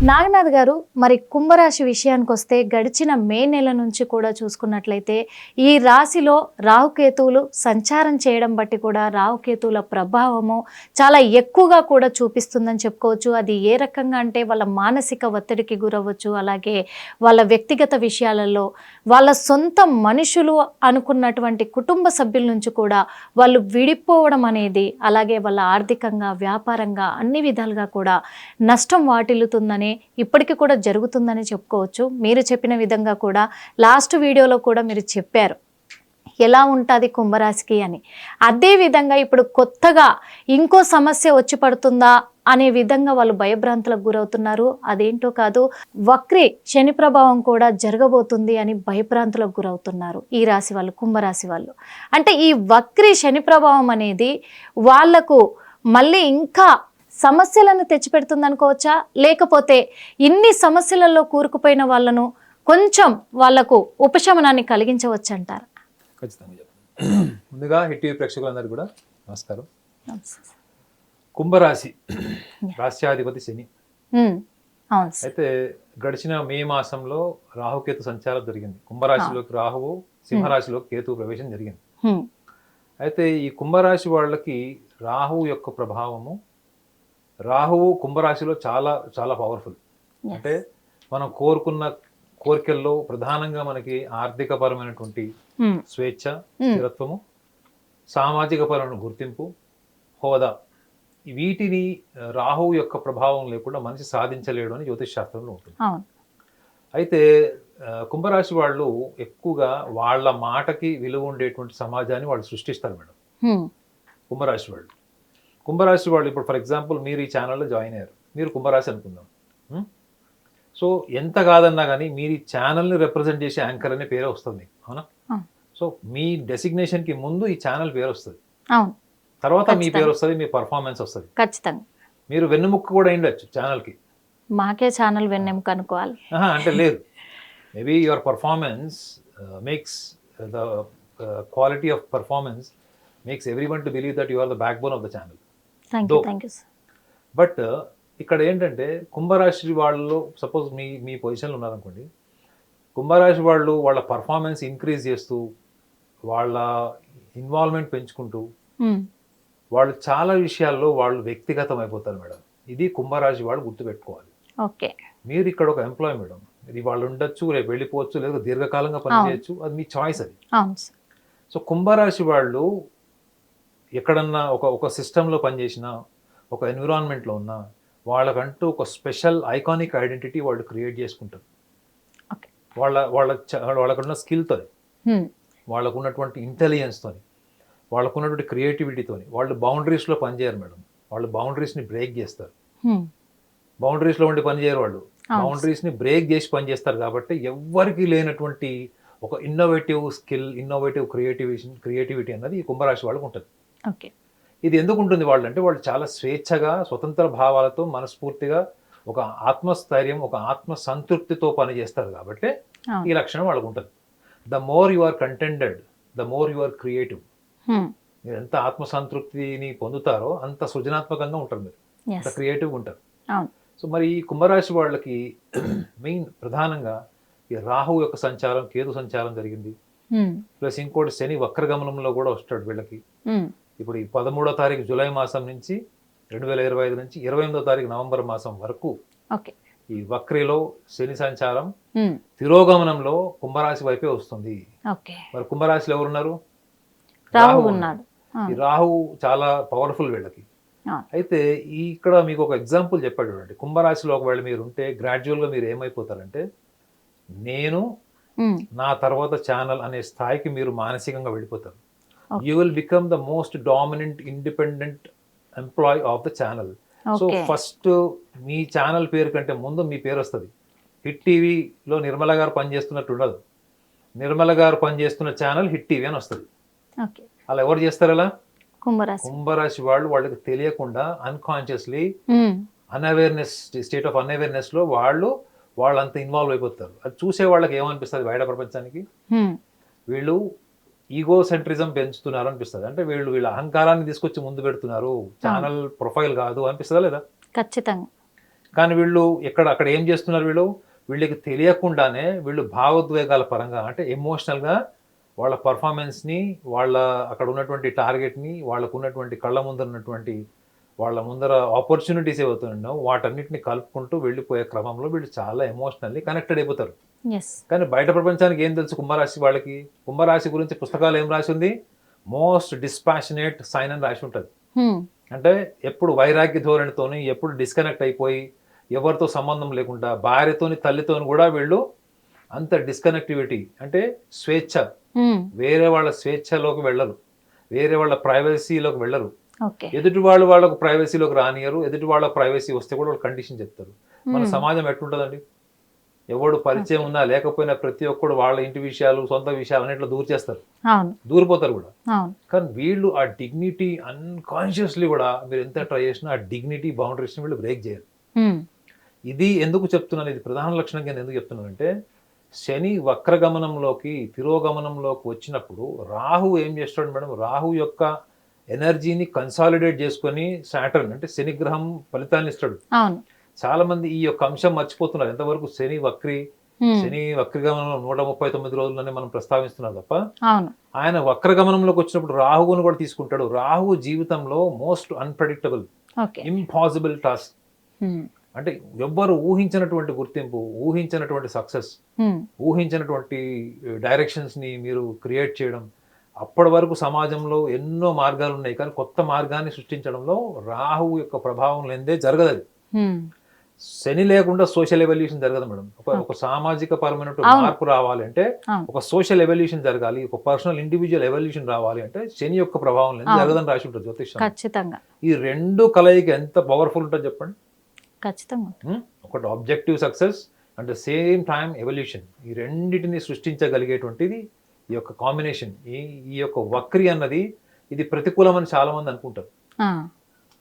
నాగనాథ్ గారు మరి కుంభరాశి విషయానికి వస్తే గడిచిన మే నెల నుంచి కూడా చూసుకున్నట్లయితే ఈ రాశిలో రాహుకేతువులు సంచారం చేయడం బట్టి కూడా రాహుకేతువుల ప్రభావము చాలా ఎక్కువగా కూడా చూపిస్తుందని చెప్పుకోవచ్చు. అది ఏ రకంగా అంటే వాళ్ళ మానసిక ఒత్తిడికి గురవ్వచ్చు అలాగే వాళ్ళ వ్యక్తిగత విషయాలలో వాళ్ళ సొంత మనుషులు అనుకున్నటువంటి కుటుంబ సభ్యుల నుంచి కూడా వాళ్ళు విడిపోవడం అనేది అలాగే వాళ్ళ ఆర్థికంగా వ్యాపారంగా అన్ని విధాలుగా కూడా నష్టం వాటిల్లుతుందని ఇప్పటికీ కూడా జరుగుతుందని చెప్పుకోవచ్చు. మీరు చెప్పిన విధంగా కూడా లాస్ట్ వీడియోలో కూడా మీరు చెప్పారు. ఎలా ఉంటుంది కుంభరాశికి అని. అదే విధంగా ఇప్పుడు కొత్తగా ఇంకో సమస్య వచ్చి పడుతుందా అనే విధంగా వాళ్ళు భయభ్రాంతులకు గురవుతున్నారు. అదేంటో కాదు వక్రి శని ప్రభావం కూడా జరగబోతుంది అని భయభ్రాంతులకు గురవుతున్నారు ఈ రాశి వాళ్ళు కుంభరాశి వాళ్ళు. అంటే ఈ వక్రి శని ప్రభావం అనేది వాళ్ళకు మళ్ళీ ఇంకా సమస్యలను తెచ్చిపెడుతుంది అనుకోవచ్చా లేకపోతే ఇన్ని సమస్యలలో కూరుకుపోయిన వాళ్ళను కొంచెం వాళ్ళకు ఉపశమనాన్ని కలిగించవచ్చు అంటారు ఖచ్చితంగా ముందుగా హిట్ టీవీ ప్రేక్షకులందరికీ కూడా నమస్కారం. కుంభరాశి. రాశ్యాధిపతి శని. అయితే గడిచిన మే మాసంలో రాహుకేతు సంచారం జరిగింది. కుంభరాశిలోకి రాహువు సింహరాశిలోకి కేతు ప్రవేశం జరిగింది. అయితే ఈ కుంభరాశి వాళ్ళకి రాహువు యొక్క ప్రభావము రాహువు కుంభరాశిలో చాలా చాలా పవర్ఫుల్. అంటే మనం కోరుకున్న కోరికల్లో ప్రధానంగా మనకి ఆర్థిక పరమైనటువంటి హ్మ్. స్వేచ్ఛ Hmm. స్థిరత్వము సామాజిక పరమైన గుర్తింపు హోదా వీటిని రాహువు యొక్క ప్రభావం లేకుండా మనిషి సాధించలేడు అని జ్యోతిష్ శాస్త్రంలో ఉంటుంది అయితే కుంభరాశి వాళ్ళు ఎక్కువగా వాళ్ళ మాటకి విలువ ఉండేటువంటి సమాజాన్ని వాళ్ళు సృష్టిస్తారు మేడం హ్మ్. కుంభరాశి వాళ్ళు కుంభరాశి వాళ్ళు ఇప్పుడు ఫర్ ఎగ్జాంపుల్ మీరు ఈ ఛానల్లో జాయిన్ అయ్యారు. మీరు కుంభరాశి అనుకుందాం? సో ఎంత కాదన్నా కానీ మీరు ఈ ఛానల్ని రిప్రజెంట్ చేసే యాంకర్ అనే పేరే వస్తుంది. అవునా. సో మీ డెసిగ్నేషన్కి ముందు ఈ ఛానల్ పేరు వస్తుంది. తర్వాత మీ. పేరు వస్తుంది మీ పర్ఫార్మెన్స్ వస్తుంది. ఖచ్చితంగా. మీరు వెన్నుముక్క కూడా ఉండొచ్చు ఛానల్కి మాకే ఛానల్ వెన్నెముక అనుకోవాలి. అంటే లేదు. Maybe your performance makes the quality of performance makes every one to believe that you are the backbone of the channel but ఇక్కడ ఏంటంటే కుంభరాశి వాళ్ళలో సపోజ్ మీ మీ పొజిషన్లో ఉన్నారనుకోండి కుంభరాశి వాళ్ళు వాళ్ళ పర్ఫార్మెన్స్ ఇంక్రీజ్ చేస్తూ వాళ్ళ ఇన్వాల్వ్మెంట్ పెంచుకుంటూ వాళ్ళు చాలా విషయాల్లో వాళ్ళు వ్యక్తిగతం అయిపోతారు మేడం. ఇది కుంభరాశి వాళ్ళు గుర్తుపెట్టుకోవాలి. ఓకే మీరు ఇక్కడ ఒక ఎంప్లాయ్ మేడం. ఇది వాళ్ళు ఉండొచ్చు రేపు వెళ్ళిపోవచ్చు లేదా దీర్ఘకాలంగా పనిచేయచ్చు అది మీ చాయిస్ అది. సో కుంభరాశి వాళ్ళు ఎక్కడన్నా ఒక ఒక సిస్టంలో పనిచేసినా ఒక ఎన్విరాన్మెంట్లో ఉన్నా వాళ్ళకంటూ ఒక స్పెషల్ ఐకానిక్ ఐడెంటిటీ వాళ్ళు క్రియేట్ చేసుకుంటారు వాళ్ళ వాళ్ళ వాళ్ళకున్న స్కిల్తో. వాళ్ళకు ఉన్నటువంటి ఇంటెలిజెన్స్తో వాళ్ళకు ఉన్నటువంటి క్రియేటివిటీతో వాళ్ళు బౌండరీస్లో పనిచేయరు మేడం వాళ్ళు బౌండరీస్ని బ్రేక్ చేస్తారు. బౌండరీస్లో ఉండి పని చేయరు వాళ్ళు. బౌండరీస్ని బ్రేక్ చేసి పని చేస్తారు కాబట్టి ఎవ్వరికీ లేనటువంటి ఒక innovative skill innovative creativity creativity అన్నది ఈ కుంభరాశి వాళ్ళకు ఉంటుంది ఓకే. ఇది ఎందుకు ఉంటుంది వాళ్ళు అంటే వాళ్ళు చాలా స్వేచ్ఛగా స్వతంత్ర భావాలతో మనస్ఫూర్తిగా ఒక ఆత్మస్థైర్యం ఒక ఆత్మ సంతృప్తితో పని చేస్తారు కాబట్టి ఈ లక్షణం వాళ్ళకు ఉంటుంది the more you are contented the more you are creative. మీరు ఎంత ఆత్మసంతృప్తిని పొందుతారో అంత సృజనాత్మకంగా ఉంటారు మీరు. అంత ఎస్ క్రియేటివ్గా ఉంటారు సో మరి ఈ కుంభరాశి వాళ్ళకి మెయిన్ ప్రధానంగా ఈ రాహు యొక్క సంచారం కేతు సంచారం జరిగింది. ప్లస్ ఇంకోటి శని వక్రగమనంలో కూడా వస్తాడు వీళ్ళకి. ఇప్పుడు ఈ పదమూడో తారీఖు జూలై మాసం నుంచి రెండు వేల ఇరవై ఐదు నుంచి ఇరవై ఎనిమిదో తారీఖు నవంబర్ మాసం వరకు ఈ వక్రిలో శని సంచారం. తిరోగమనంలో కుంభరాశి వైపే వస్తుంది. మరి కుంభరాశిలో ఎవరున్నారు? రాహు ఉన్నాడు. ఈ రాహు చాలా పవర్ఫుల్ వీళ్ళకి. అయితే ఈ ఇక్కడ మీకు ఒక ఎగ్జాంపుల్ చెప్పాడు చూడండి. కుంభరాశిలో ఒకవేళ మీరు ఉంటే gradual గా మీరు ఏమైపోతారంటే నేను నా తర్వాత ఛానల్ అనే స్థాయికి మీరు మానసికంగా వెళ్ళిపోతారు. You will become the most dominant independent employee of the channel so first me channel పేరు కంటే ముందు మీ పేరు వస్తుంది. హిట్ టీవీలో నిర్మల గారు పనిచేస్తున్నట్టు ఉండదు. నిర్మల గారు పనిచేస్తున్న ఛానల్ హిట్ టీవీ అని వస్తుంది. అలా ఎవరు చేస్తారు అలా? కుంభరాశి. కుంభరాశి వాళ్ళు వాళ్ళకి తెలియకుండా అన్కాన్షియస్లీ అన్అవేర్నెస్ స్టేట్ ఆఫ్ అన్అవేర్నెస్లో వాళ్ళు వాళ్ళంత ఇన్వాల్వ్ అయిపోతారు. అది చూసే వాళ్ళకి ఏమనిపిస్తుంది బయట ప్రపంచానికి? ఉమ్, వీళ్ళు ఈగో సెంట్రిజం పెంచుతున్నారు అనిపిస్తుంది. అంటే వీళ్ళు వీళ్ళ అహంకారాన్ని తీసుకొచ్చి ముందు పెడుతున్నారు. ఛానల్ ప్రొఫైల్ కాదు అనిపిస్తుందా లేదా? ఖచ్చితంగా. కానీ వీళ్ళు ఎక్కడ అక్కడ ఏం చేస్తున్నారు వీళ్ళు? వీళ్ళకి తెలియకుండానే వీళ్ళు భావోద్వేగాల పరంగా అంటే ఎమోషనల్గా వాళ్ళ పర్ఫార్మెన్స్ని వాళ్ళ అక్కడ ఉన్నటువంటి టార్గెట్ని వాళ్ళకు ఉన్నటువంటి కళ్ళ ముందర ఉన్నటువంటి వాళ్ళ ముందర ఆపర్చునిటీస్ ఏవవుతున్నాయో వాటన్నిటిని కలుపుకుంటూ వెళ్ళిపోయే క్రమంలో వీళ్ళు చాలా ఎమోషనల్లీ కనెక్టెడ్ అయిపోతారు. కానీ బయట ప్రపంచానికి ఏం తెలుసు కుంభరాశి వాళ్ళకి? కుంభరాశి గురించి పుస్తకాలు ఏం రాసి ఉంది? మోస్ట్ డిస్పాషనేట్ సైన్ అని రాసి ఉంటుంది. అంటే ఎప్పుడు వైరాగ్య ధోరణితోని ఎప్పుడు డిస్కనెక్ట్ అయిపోయి ఎవరితో సంబంధం లేకుండా భార్యతోని తల్లితోని కూడా వీళ్ళు అంత డిస్కనెక్టివిటీ అంటే స్వేచ్ఛ. వేరే వాళ్ళ స్వేచ్ఛలోకి వెళ్ళరు. వేరే వాళ్ళ ప్రైవసీలోకి వెళ్ళరు. ఎదుటి వాళ్ళు వాళ్ళకు ప్రైవసీలోకి రానియరు ఎదుటి వాళ్ళ ప్రైవసీ వస్తే కూడా వాళ్ళు కండిషన్ చెప్తారు. మన సమాజం ఎట్లుంటుందండి? ఎవడు పరిచయం ఉన్నా లేకపోయినా ప్రతి ఒక్కడు వాళ్ళ ఇంటి విషయాలు సొంత విషయాలు అన్నిట్లో దూరు చేస్తారు. దూరిపోతారు కూడా. కానీ వీళ్ళు ఆ డిగ్నిటీ అన్కాన్షియస్లీ కూడా మీరు ఎంత ట్రై చేసినా ఆ డిగ్నిటీ బౌండరీస్ని వీళ్ళు బ్రేక్ చేయరు. ఉమ్, ఇది ఎందుకు చెప్తున్నాను? ఇది ప్రధాన లక్షణం కింద ఎందుకు చెప్తున్నానంటే శని వక్రగమనంలోకి తిరోగమనంలోకి వచ్చినప్పుడు రాహు ఏం చేస్తాడు మేడం? రాహు యొక్క ఎనర్జీని కన్సాలిడేట్ చేసుకొని సాటర్న్ అంటే శని గ్రహం ఫలితాన్ని ఇస్తాడు. చాలా మంది ఈ యొక్క అంశం మర్చిపోతున్నారు. ఎంతవరకు శని వక్రి శని వక్రగమనంలో నూట ముప్పై తొమ్మిది రోజులని మనం ప్రస్తావిస్తున్నాం తప్ప ఆయన వక్రగమనంలోకి వచ్చినప్పుడు రాహువును కూడా తీసుకుంటాడు. రాహువు జీవితంలో మోస్ట్ అన్ప్రెడిక్టబుల్ ఇంపాసిబుల్ టాస్క్ అంటే ఎవ్వరు ఊహించినటువంటి గుర్తింపు ఊహించినటువంటి సక్సెస్ ఊహించినటువంటి డైరెక్షన్స్ని మీరు క్రియేట్ చేయడం అప్పటి వరకు సమాజంలో ఎన్నో మార్గాలు ఉన్నాయి కానీ కొత్త మార్గాన్ని సృష్టించడంలో రాహువు యొక్క ప్రభావం లేదే జరగదు శని లేకుండా సోషల్ ఎవల్యూషన్ జరగదు మేడం. ఒక ఒక సామాజిక పరమైన అవును. మార్పు రావాలి అంటే అవును. ఒక సోషల్ ఎవల్యూషన్ జరగాలి ఒక పర్సనల్ ఇండివిజువల్ ఎవల్యూషన్ రావాలి అంటే శని యొక్క ప్రభావం లేదు. జరగదని రాసి ఉంటుంది జ్యోతిష్యం. ఖచ్చితంగా. ఈ రెండు కలయిక ఎంత పవర్ఫుల్ ఉంటుంది చెప్పండి. ఖచ్చితంగా? ఒకటి objective success and the same time evolution ఈ రెండింటిని సృష్టించగలిగేటువంటిది ఈ యొక్క కాంబినేషన్ ఈ ఈ యొక్క వక్రి అన్నది ఇది ప్రతికూలం అని చాలా మంది అనుకుంటారు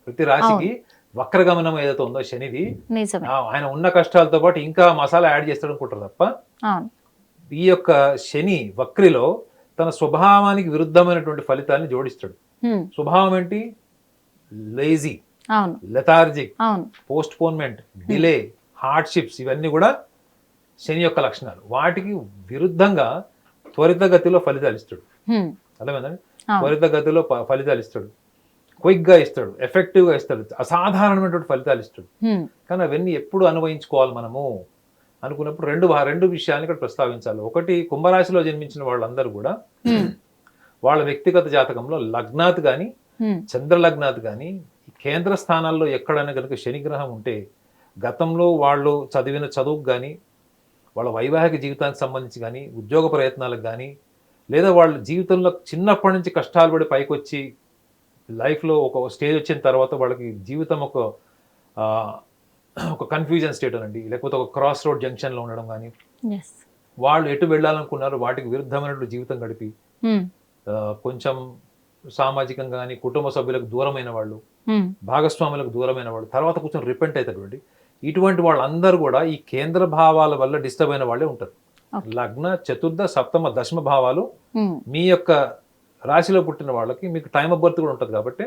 ప్రతి రాశికి వక్రగమనం ఏదైతే ఉందో శనిది ఆయన ఉన్న కష్టాలతో పాటు ఇంకా మసాలా యాడ్ చేస్తాడు అనుకుంటారు తప్ప ఈ యొక్క శని వక్రిలో తన స్వభావానికి విరుద్ధమైనటువంటి ఫలితాన్ని జోడిస్తాడు. స్వభావం ఏంటి? Lazy lethargic postponement delay hardships ఇవన్నీ కూడా శని యొక్క లక్షణాలు. వాటికి విరుద్ధంగా త్వరితగతిలో ఫలితాలు ఇస్తాడు. అర్థమైందండి? త్వరితగతిలో ఫలితాలు ఇస్తాడు. క్విక్గా ఇస్తాడు ఎఫెక్టివ్గా ఇస్తాడు అసాధారణమైనటువంటి ఫలితాలు ఇస్తాడు. కానీ అవన్నీ ఎప్పుడు అనుభవించుకోవాలి మనము? అనుకున్నప్పుడు రెండు రెండు విషయాలు ఇక్కడ ప్రస్తావించాలి. ఒకటి కుంభరాశిలో జన్మించిన వాళ్ళందరూ కూడా వాళ్ళ వ్యక్తిగత జాతకంలో లగ్నాత్ కానీ ఉమ్, చంద్ర లగ్నాత్ కానీ కేంద్ర స్థానాల్లో ఎక్కడైనా కనుక శనిగ్రహం ఉంటే గతంలో వాళ్ళు చదివిన చదువుకు కానీ వాళ్ళ వైవాహిక జీవితానికి సంబంధించి కానీ ఉద్యోగ ప్రయత్నాలకు కానీ లేదా వాళ్ళ జీవితంలో చిన్నప్పటి నుంచి కష్టాలు పడి పైకి వచ్చి లైఫ్లో ఒక స్టేజ్ వచ్చిన తర్వాత వాళ్ళకి జీవితం ఒక ఒక కన్ఫ్యూజన్ స్టేట్ అనండి. లేకపోతే ఒక క్రాస్ రోడ్ జంక్షన్లో ఉండడం కానీ వాళ్ళు ఎటు వెళ్ళాలనుకున్నారు వాటికి విరుద్ధమైనటువంటి జీవితం గడిపి ఆ, కొంచెం సామాజికంగా కానీ కుటుంబ సభ్యులకు దూరమైన వాళ్ళు ఉమ్, భాగస్వాములకు దూరమైన వాళ్ళు తర్వాత కొంచెం రిపెంట్ అవుతాడు ఇటువంటి వాళ్ళందరూ కూడా ఈ కేంద్ర భావాల వల్ల డిస్టర్బ్ అయిన వాళ్ళే ఉంటారు. లగ్న చతుర్థ సప్తమ దశమ భావాలు మీ యొక్క రాశిలో పుట్టిన వాళ్ళకి మీకు టైం ఆఫ్ బర్త్ కూడా ఉంటుంది కాబట్టి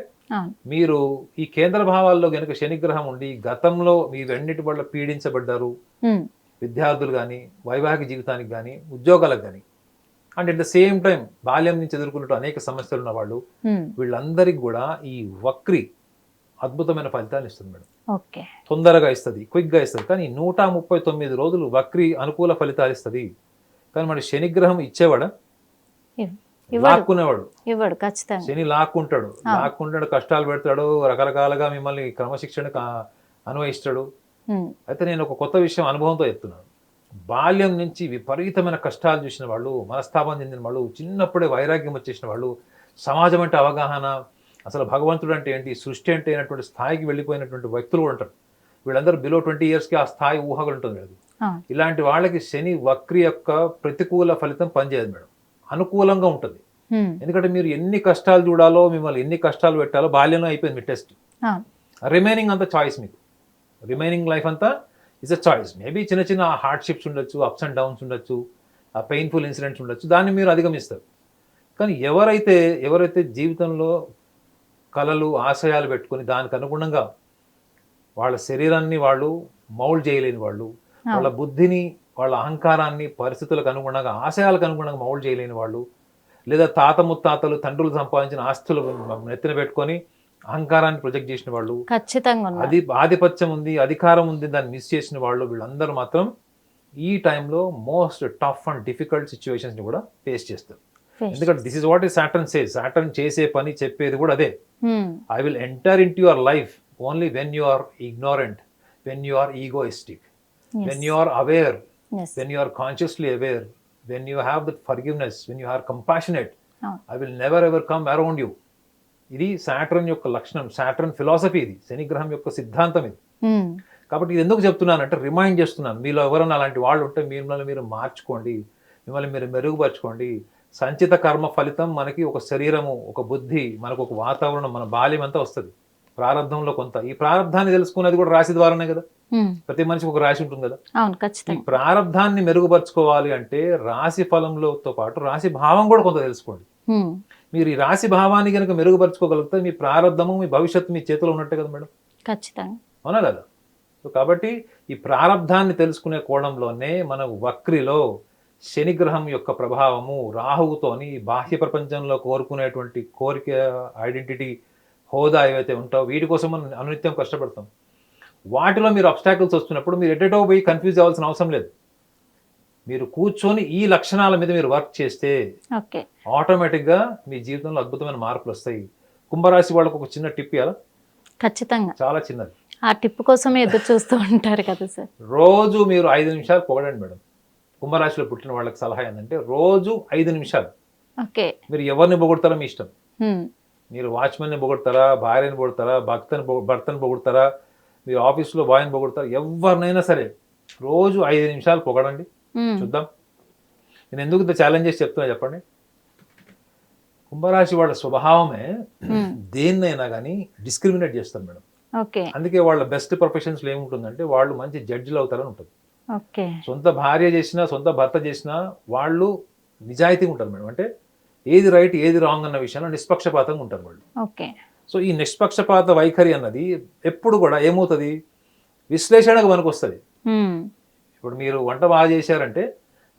మీరు ఈ కేంద్ర భావాల్లో కనుక శనిగ్రహం ఉండి గతంలో మీ వెన్నిటి వల్ల పీడించబడ్డారు విద్యార్థులు కానీ వైవాహిక జీవితానికి కానీ ఉద్యోగాలకు కానీ and at the same time బాల్యం నుంచి ఎదుర్కొన్నట్టు అనేక సమస్యలు ఉన్న వాళ్ళు వీళ్ళందరికీ కూడా ఈ వక్రి అద్భుతమైన ఫలితాన్ని ఇస్తుంది మేడం. ఓకే. తొందరగా ఇస్తుంది క్విక్గా ఇస్తుంది. కానీ నూట ముప్పై తొమ్మిది రోజులు వక్రి అనుకూల ఫలితాలు ఇస్తుంది. కానీ మరి శనిగ్రహం ఇచ్చేవాడా? లాక్కునేవాడు. ఇవ్వడు ఖచ్చితంగా. శని లాక్కుంటాడు. లాక్కుంటాడు కష్టాలు పెడతాడు రకరకాలుగా మిమ్మల్ని క్రమశిక్షణకు ఆ- అన్వయిస్తాడు. అయితే నేను ఒక కొత్త విషయం అనుభవంతో చెప్తున్నాను. బాల్యం నుంచి విపరీతమైన కష్టాలు చూసిన వాళ్ళు మనస్తాపం చెందిన వాళ్ళు చిన్నప్పుడే వైరాగ్యం వచ్చేసిన వాళ్ళు సమాజం అంటే అవగాహన అసలు భగవంతుడు అంటే ఏంటి? సృష్టి అంటే అయినటువంటి స్థాయికి వెళ్ళిపోయినటువంటి వ్యక్తులు కూడా ఉంటారు. వీళ్ళందరూ బిలో ట్వంటీ ఇయర్స్కి ఆ స్థాయి ఊహగా ఉంటుంది ఆ, ఇలాంటి వాళ్ళకి శని వక్రి యొక్క ప్రతికూల ఫలితం పనిచేయదు మేడం. అనుకూలంగా ఉంటుంది. ఎందుకంటే మీరు ఎన్ని కష్టాలు చూడాలో మిమ్మల్ని ఎన్ని కష్టాలు పెట్టాలో బాల్యంలో అయిపోయింది మీ టెస్ట్. రిమైనింగ్ అంతా చాయిస్ మీకు. రిమైనింగ్ లైఫ్ అంతా ఇస్ అ చాయిస్. మేబీ చిన్న చిన్న హార్డ్షిప్స్ ఉండొచ్చు అప్స్ అండ్ డౌన్స్ ఉండొచ్చు ఆ పెయిన్ఫుల్ ఇన్సిడెంట్స్ ఉండొచ్చు. దాన్ని మీరు అధిగమిస్తారు. కానీ ఎవరైతే ఎవరైతే జీవితంలో కలలు ఆశయాలు పెట్టుకొని దానికి అనుగుణంగా వాళ్ళ శరీరాన్ని వాళ్ళు మౌల్డ్ చేయలేని వాళ్ళు వాళ్ళ బుద్ధిని వాళ్ళ అహంకారాన్ని పరిస్థితులకు అనుగుణంగా ఆశయాలకు అనుగుణంగా మౌల్డ్ చేయలేని వాళ్ళు లేదా తాత ముత్తాతలు తండ్రులు సంపాదించిన ఆస్తులు నెత్తిన పెట్టుకొని అహంకారాన్ని ప్రొజెక్ట్ చేసిన వాళ్ళు ఖచ్చితంగా అది ఆధిపత్యం ఉంది అధికారం ఉంది దాన్ని మిస్ చేసిన వాళ్ళు వీళ్ళందరూ మాత్రం ఈ టైంలో మోస్ట్ టఫ్ అండ్ డిఫికల్ట్ సిచ్యువేషన్స్ని కూడా ఫేస్ చేస్తారు. ఎందుకంటే దిస్ ఇస్ వాట్ ఈ సాటర్న్ సేస్ సాటర్న్ చేసే పని చెప్పేది కూడా అదే. I will enter in your life only when you are ignorant when you are egoistic when you are aware you are consciously aware, when you have that forgiveness, when you are compassionate, Ah. I will never ever come around you. ఇది Saturn యొక్క లక్షణం Saturn philosophy ఇది శనిగ్రహం యొక్క సిద్ధాంతం ఇది. ఉమ్, కాబట్టి ఇది ఎందుకు చెప్తున్నానంటే రిమైండ్ చేస్తున్నాను. మీలో ఎవరైనా అలాంటి వాళ్ళు ఉంటే మిమ్మల్ని మీరు మార్చుకోండి మిమ్మల్ని మీరు మెరుగుపరచుకోండి సంచిత కర్మ ఫలితం మనకి ఒక శరీరము ఒక బుద్ధి మనకు ఒక వాతావరణం మన బాల్యం అంతా వస్తుంది. ప్రారంభంలో కొంత. ఈ ప్రారంధాన్ని తెలుసుకున్నది కూడా రాశి ద్వారానే కదా? ప్రతి మనిషికి ఒక రాశి ఉంటుంది కదా? అవును ఈ ప్రారంధాన్ని మెరుగుపరచుకోవాలి అంటే రాశి ఫలంలోతో పాటు రాశి భావం కూడా కొంత తెలుసుకోండి. మీరు ఈ రాశి భావాన్ని కనుక మెరుగుపరచుకోగలిగితే మీ ప్రారంధము మీ భవిష్యత్తు మీ చేతిలో ఉన్నట్టే కదా మేడం? ఖచ్చితంగా. అవునా కదా కాబట్టి ఈ ప్రారంధాన్ని తెలుసుకునే కోణంలోనే మన వక్రిలో శనిగ్రహం యొక్క ప్రభావము రాహువుతోని బాహ్య ప్రపంచంలో కోరుకునేటువంటి కోరిక ఐడెంటిటీ హోదా ఏవైతే ఉంటావో వీటి కోసం మనం అనునిత్యం కష్టపడతాం. వాటిలో మీరు అబ్స్టాకిల్స్ వస్తున్నప్పుడు మీరు ఎటెటో పోయి కన్ఫ్యూజ్ అవ్వాల్సిన అవసరం లేదు. మీరు కూర్చొని ఈ లక్షణాల మీద మీరు వర్క్ చేస్తే ఆటోమేటిక్గా మీ జీవితంలో అద్భుతమైన మార్పులు వస్తాయి. కుంభరాశి వాళ్ళకు ఒక చిన్న టిప్ ఇవ్వాలా ఖచ్చితంగా. చాలా చిన్నది. ఆ టిప్ కోసమే ఎదురు చూస్తూ ఉంటారు కదా సార్. రోజు మీరు ఐదు నిమిషాలు పొగడండి మేడం. కుంభరాశిలో పుట్టిన వాళ్ళకి సలహా ఏంటంటే రోజు ఐదు నిమిషాలు. ఓకే. మీరు ఎవరిని పొగుడతారో మీ ఇష్టం. మీరు వాచ్మెన్ని పొగుడతారా భార్యని పొగుడతారా భక్తని భర్తని పొగుడతారా మీరు ఆఫీస్లో బాయ్ని పొగుడతారా ఎవరినైనా సరే రోజు ఐదు నిమిషాలు పొగడండి. చూద్దాం. నేను ఎందుకు ఇంత ఛాలెంజ్ చేసి చెప్తున్నా చెప్పండి? కుంభరాశి వాళ్ళ స్వభావమే. దేన్నైనా కానీ డిస్క్రిమినేట్ చేస్తారు మేడం. అందుకే వాళ్ళ బెస్ట్ ప్రొఫెషన్స్లో ఏముంటుందంటే వాళ్ళు మంచి జడ్జిలు అవుతారని ఉంటుంది. సొంత భార్య చేసినా సొంత భర్త చేసినా వాళ్ళు నిజాయితీగా ఉంటారు మేడం. అంటే ఏది రైట్ ఏది రాంగ్ అన్న విషయంలో నిష్పక్షపాతంగా ఉంటారు వాళ్ళు. సో ఈ నిష్పక్షపాత వైఖరి అన్నది ఎప్పుడు కూడా ఏమవుతుంది? విశ్లేషణకు మనకు వస్తుంది ఇప్పుడు మీరు వంట బాగా చేశారంటే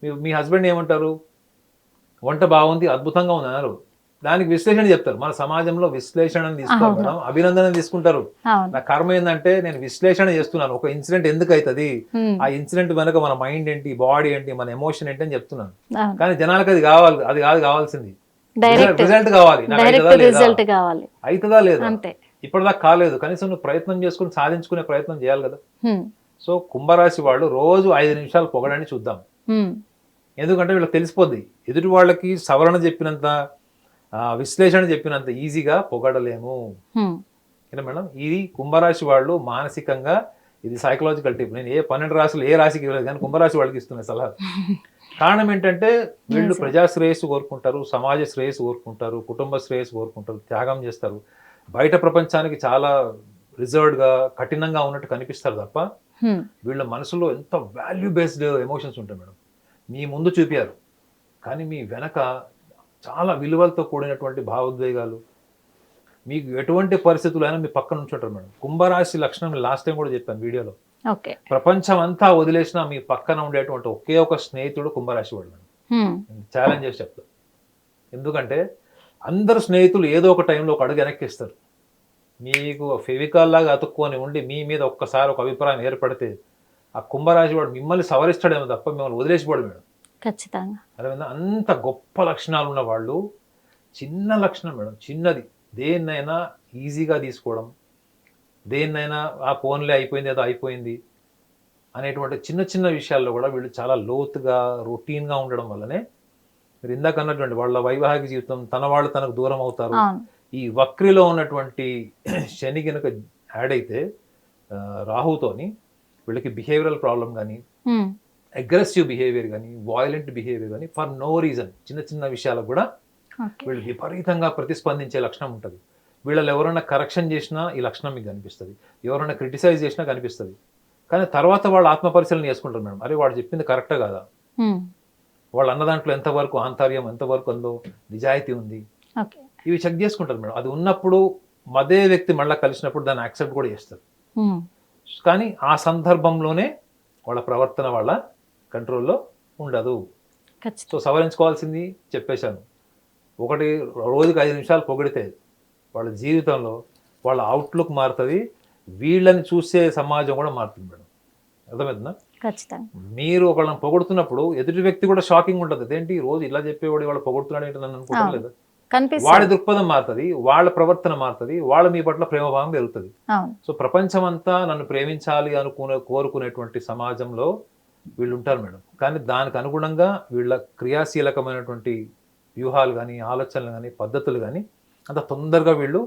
మీ మీ హస్బెండ్ ఏమంటారు? వంట బాగుంది అద్భుతంగా ఉంది అన్నారు దానికి విశ్లేషణ చెప్తారు. మన సమాజంలో విశ్లేషణ తీసుకోరు అవును. మేడం అభినందన తీసుకుంటారు నా కర్మ ఏంటంటే నేను విశ్లేషణ చేస్తున్నాను. ఒక ఇన్సిడెంట్ ఎందుకు అవుతుంది ఆ ఇన్సిడెంట్ వెనక మన మైండ్ ఏంటి? బాడీ ఏంటి? మన ఎమోషన్ ఏంటి అని చెప్తున్నాను. కానీ జనాలకు అది కావాలి అది కాదు కావాల్సింది. రిజల్ట్ కావాలి. అవుతుందా లేదా? ఇప్పటిదాకా కాలేదు. కనీసం నువ్వు ప్రయత్నం చేసుకుని సాధించుకునే ప్రయత్నం చేయాలి కదా. సో కుంభరాశి వాళ్ళు రోజు ఐదు నిమిషాలు పొగడని చూద్దాం. ఎందుకంటే వీళ్ళకి తెలిసిపోద్ది. ఎదుటి వాళ్ళకి సవరణ చెప్పినంత విశ్లేషణ చెప్పినంత ఈజీగా పొగడలేము. మేడం? ఇది కుంభరాశి వాళ్ళు మానసికంగా ఇది సైకలాజికల్ టిప్ నేను ఏ పన్నెండు రాశులు ఏ రాశికి ఇవ్వలేదు కానీ కుంభరాశి వాళ్ళకి ఇస్తున్న సలహా. కారణం ఏంటంటే వీళ్ళు. ప్రజా శ్రేయస్సు కోరుకుంటారు సమాజ శ్రేయస్సు కోరుకుంటారు కుటుంబ శ్రేయస్సు కోరుకుంటారు త్యాగం చేస్తారు. బయట ప్రపంచానికి చాలా రిజర్వ్డ్గా కఠినంగా ఉన్నట్టు కనిపిస్తారు తప్ప వీళ్ళ మనసులో ఎంత వాల్యూ బేస్డ్ ఎమోషన్స్ ఉంటాయి మేడం. మీ ముందు చూపారు కానీ మీ వెనక చాలా విలువలతో కూడినటువంటి భావోద్వేగాలు. మీకు ఎటువంటి పరిస్థితులు అయినా మీ పక్కన ఉంచుంటారు మేడం. కుంభరాశి లక్షణం లాస్ట్ టైం కూడా చెప్పాను వీడియోలో. ఓకే. ప్రపంచం అంతా వదిలేసినా మీ పక్కన ఉండేటువంటి ఒకే ఒక స్నేహితుడు కుంభరాశి వాడు మేడం. ఛాలెంజ్ చేసి చెప్తా. ఎందుకంటే అందరు స్నేహితులు ఏదో ఒక టైంలో ఒక అడుగు వెనక్కిస్తారు. మీకు ఫెవికాల్ లాగా అతుక్కొని ఉండి మీ మీద ఒక్కసారి ఒక అభిప్రాయం ఏర్పడితే ఆ కుంభరాశి వాడు మిమ్మల్ని సవరిస్తాడేమో తప్ప మిమ్మల్ని వదిలేసిపోడు మేడం. ఖచ్చితంగా. అదేవిధంగా అంత గొప్ప లక్షణాలు ఉన్న వాళ్ళు చిన్న లక్షణం మేడం చిన్నది. దేన్నైనా ఈజీగా తీసుకోవడం దేన్నైనా ఆ ఫోన్లే అయిపోయింది ఏదో అయిపోయింది అనేటువంటి చిన్న చిన్న విషయాల్లో కూడా వీళ్ళు చాలా లోతుగా రొటీన్గా ఉండడం వల్లనే మీరు ఇందాక అన్నటువంటి వాళ్ళ వైవాహిక జీవితం తన వాళ్ళు తనకు దూరం అవుతారు. ఈ వక్రిలో ఉన్నటువంటి శని కనుక యాడ్ అయితే రాహుతోని వీళ్ళకి బిహేవియరల్ ప్రాబ్లం కానీ అగ్రెసివ్ బిహేవియర్ కానీ వాయిలెంట్ బిహేవియర్ కానీ ఫర్ నో రీజన్ చిన్న చిన్న విషయాలకు కూడా వీళ్ళు విపరీతంగా ప్రతిస్పందించే లక్షణం ఉంటుంది. వీళ్ళని ఎవరైనా కరెక్షన్ చేసినా ఈ లక్షణం మీకు కనిపిస్తుంది. ఎవరైనా క్రిటిసైజ్ చేసినా కనిపిస్తుంది. కానీ తర్వాత వాళ్ళు ఆత్మ పరిశీలన చేసుకుంటారు మేడం. అరే వాడు చెప్పింది కరెక్టే కాదా? వాళ్ళు అన్న దాంట్లో ఎంతవరకు ఆంతర్యం ఎంతవరకు అందులో నిజాయితీ ఉంది? ఇవి చెక్ చేసుకుంటారు మేడం. అది ఉన్నప్పుడు అదే వ్యక్తి మళ్ళీ కలిసినప్పుడు దాన్ని యాక్సెప్ట్ కూడా చేస్తారు. కానీ ఆ సందర్భంలోనే వాళ్ళ ప్రవర్తన వాళ్ళ కంట్రోల్లో ఉండదు. సో సవరించుకోవాల్సింది చెప్పేశాను. ఒకటి రోజుకి ఐదు నిమిషాలు పొగిడితే వాళ్ళ జీవితంలో వాళ్ళ అవుట్లుక్ మారుతుంది. వీళ్ళని చూసే సమాజం కూడా మారుతుంది మేడం. అర్థమవుతుందా? ఖచ్చితంగా. మీరు ఒకళ్ళని పొగుడుతున్నప్పుడు ఎదుటి వ్యక్తి కూడా షాకింగ్ ఉంటుంది. అదేంటి రోజు ఇలా చెప్పేవాడు వాళ్ళు పొగుడుతున్నాడు ఏంటి నన్ను అనుకోవడం. లేదు? వాడి కనిపిస్తుంది దృక్పథం మారుతుంది వాళ్ళ ప్రవర్తన మారుతుంది వాళ్ళ మీ పట్ల ప్రేమభావం పెరుగుతుంది. సో ప్రపంచమంతా నన్ను ప్రేమించాలి అనుకునే కోరుకునేటువంటి సమాజంలో వీళ్ళు ఉంటారు మేడం. కానీ దానికి అనుగుణంగా వీళ్ళ క్రియాశీలకమైనటువంటి వ్యూహాలు కానీ ఆలోచనలు కానీ పద్ధతులు కానీ అంత తొందరగా వీళ్ళు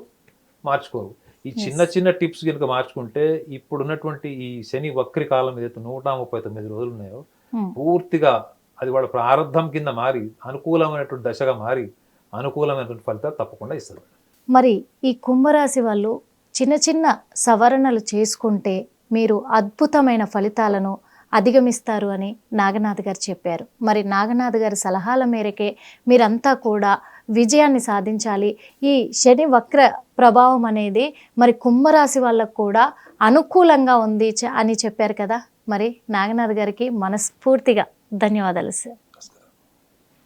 మార్చుకోరు. ఈ చిన్న. చిన్న టిప్స్ కనుక మార్చుకుంటే ఇప్పుడున్నటువంటి ఈ శని వక్రి కాలం ఏదైతే నూట ముప్పై తొమ్మిది రోజులు ఉన్నాయో ఉమ్, పూర్తిగా అది వాళ్ళ ప్రారంధం కింద మారి అనుకూలమైనటువంటి దశగా మారి అనుకూలమైనటువంటి ఫలితాలు తప్పకుండా ఇస్తారు మరి ఈ కుంభరాశి వాళ్ళు చిన్న చిన్న సవరణలు చేసుకుంటే మీరు అద్భుతమైన ఫలితాలను అధిగమిస్తారు అని నాగనాథ్ గారు చెప్పారు. మరి నాగనాథ్ గారి సలహాల మేరకే మీరంతా కూడా విజయాన్ని సాధించాలి. ఈ శని వక్ర ప్రభావం అనేది మరి కుంభరాశి వాళ్ళకు కూడా అనుకూలంగా ఉంది చ- అని చెప్పారు కదా. మరి నాగనాథ్ గారికి మనస్ఫూర్తిగా ధన్యవాదాలు సార్.